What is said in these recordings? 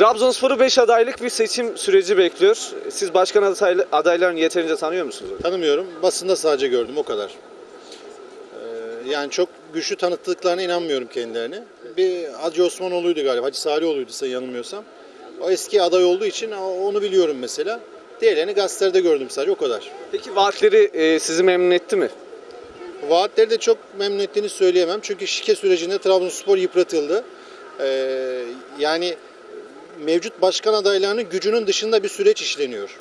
Trabzonspor'u 5 adaylık bir seçim süreci bekliyor. Siz başkan adaylı- adaylarını yeterince tanıyor musunuz? Tanımıyorum. Basında sadece gördüm o kadar. Ee, yani çok güçlü tanıttıklarına inanmıyorum kendilerini. Bir Hacı Osmanoğlu'ydu galiba. Hacı Salioğlu'ydu sayı yanılmıyorsam. O eski aday olduğu için onu biliyorum mesela. Diğerlerini gazetelerde gördüm sadece o kadar. Peki vaatleri e, sizi memnun etti mi? Vaatleri de çok memnun ettiğini söyleyemem. Çünkü şike sürecinde Trabzonspor yıpratıldı. Ee, yani mevcut başkan adaylarının gücünün dışında bir süreç işleniyor.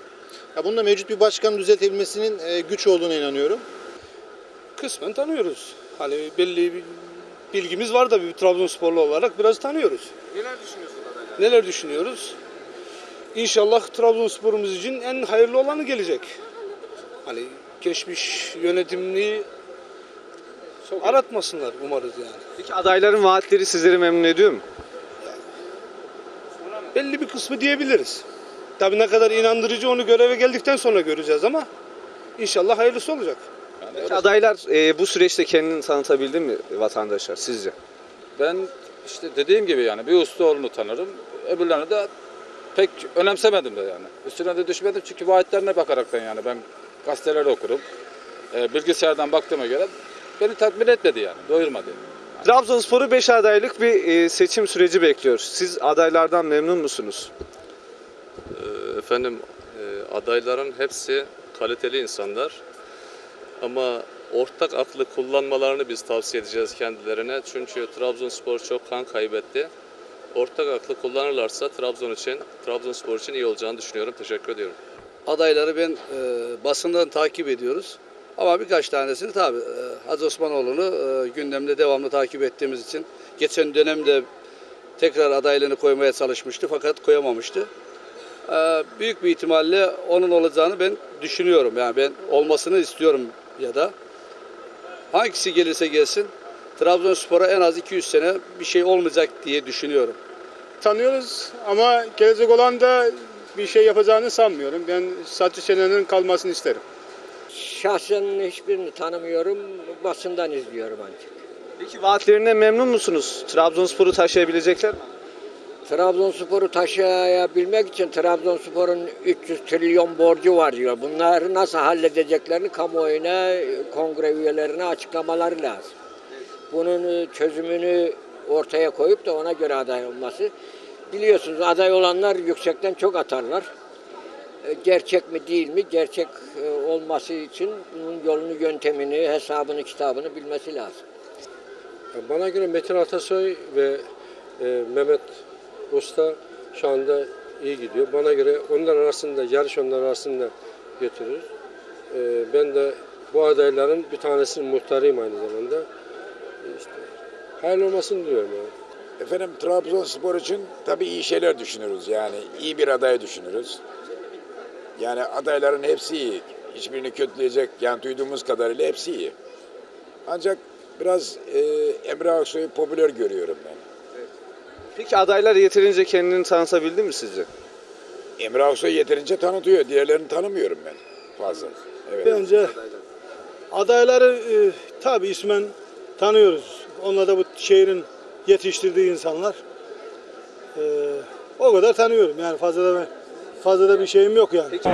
Ya bunda mevcut bir başkanın düzeltebilmesinin e, güç olduğuna inanıyorum. Kısmen tanıyoruz. Hani belli bir bilgimiz var da bir Trabzonsporlu olarak biraz tanıyoruz. Neler düşünüyorsunuz adaylar? Neler düşünüyoruz? İnşallah Trabzonsporumuz için en hayırlı olanı gelecek. Hani geçmiş yönetimliği aratmasınlar umarız yani. Peki adayların vaatleri sizleri memnun ediyor mu? Belli bir kısmı diyebiliriz. Tabii ne kadar inandırıcı onu göreve geldikten sonra göreceğiz ama inşallah hayırlısı olacak. Peki adaylar e, bu süreçte kendini tanıtabildi mi vatandaşlar sizce? Ben işte dediğim gibi yani bir Ustaoğlu'nu tanırım. Öbürlerini de pek önemsemedim de yani. Üstüne de düşmedim çünkü vaatlerine bakaraktan yani ben gazeteleri okurum. Ee, bilgisayardan baktığıma göre beni tatmin etmedi yani. Doyurmadı. Trabzonspor'u 5 adaylık bir e, seçim süreci bekliyor. Siz adaylardan memnun musunuz? Efendim e, adayların hepsi kaliteli insanlar ama ortak aklı kullanmalarını biz tavsiye edeceğiz kendilerine. Çünkü Trabzonspor çok kan kaybetti. Ortak aklı kullanırlarsa Trabzon için, Trabzonspor için iyi olacağını düşünüyorum. Teşekkür ediyorum. adayları ben e, basından takip ediyoruz. Ama birkaç tanesini tabii e, Hacı Osmanoğlu'nu e, gündemde devamlı takip ettiğimiz için geçen dönemde tekrar adaylığını koymaya çalışmıştı fakat koyamamıştı. E, büyük bir ihtimalle onun olacağını ben düşünüyorum. Yani ben olmasını istiyorum ya da hangisi gelirse gelsin Trabzonspor'a en az 200 sene bir şey olmayacak diye düşünüyorum. tanıyoruz ama gelecek olan da bir şey yapacağını sanmıyorum. Ben Saçı Şener'in kalmasını isterim. Şahsen hiçbirini tanımıyorum. Basından izliyorum ancak. Peki vaatlerine memnun musunuz? Trabzonspor'u taşıyabilecekler mi? Trabzonspor'u taşıyabilmek için Trabzonspor'un 300 trilyon borcu var diyor. Bunları nasıl halledeceklerini kamuoyuna, kongre üyelerine açıklamaları lazım. Bunun çözümünü ortaya koyup da ona göre aday olması. Biliyorsunuz aday olanlar yüksekten çok atarlar. E, Gerçek mi değil mi? Gerçek e, olması için bunun yolunu, yöntemini, hesabını, kitabını bilmesi lazım. Bana göre Metin Atasoy ve e, Mehmet Usta şu anda iyi gidiyor. Bana göre onlar arasında, yarış onlar arasında götürür. E, ben de bu adayların bir tanesinin muhtarıyım aynı zamanda. E, İşte, hayırlı olmasını diliyorum yani. Efendim Trabzonspor için tabii iyi şeyler düşünürüz yani iyi bir aday düşünürüz. Yani adayların hepsi iyi. Hiçbirini kötüleyecek yani duyduğumuz kadarıyla hepsi iyi. Ancak biraz e, Emre Aksoy'u popüler görüyorum ben. Peki adaylar yeterince kendini tanıtabildi mi sizce? Emre Aksoy yeterince tanıtıyor. Diğerlerini tanımıyorum ben fazla. Evet. Bence adayları e, tabii ismen tanıyoruz. Onlar da bu şehrin yetiştirdiği insanlar. E, o kadar tanıyorum. Yani fazla da fazla da bir şeyim yok yani. Peki.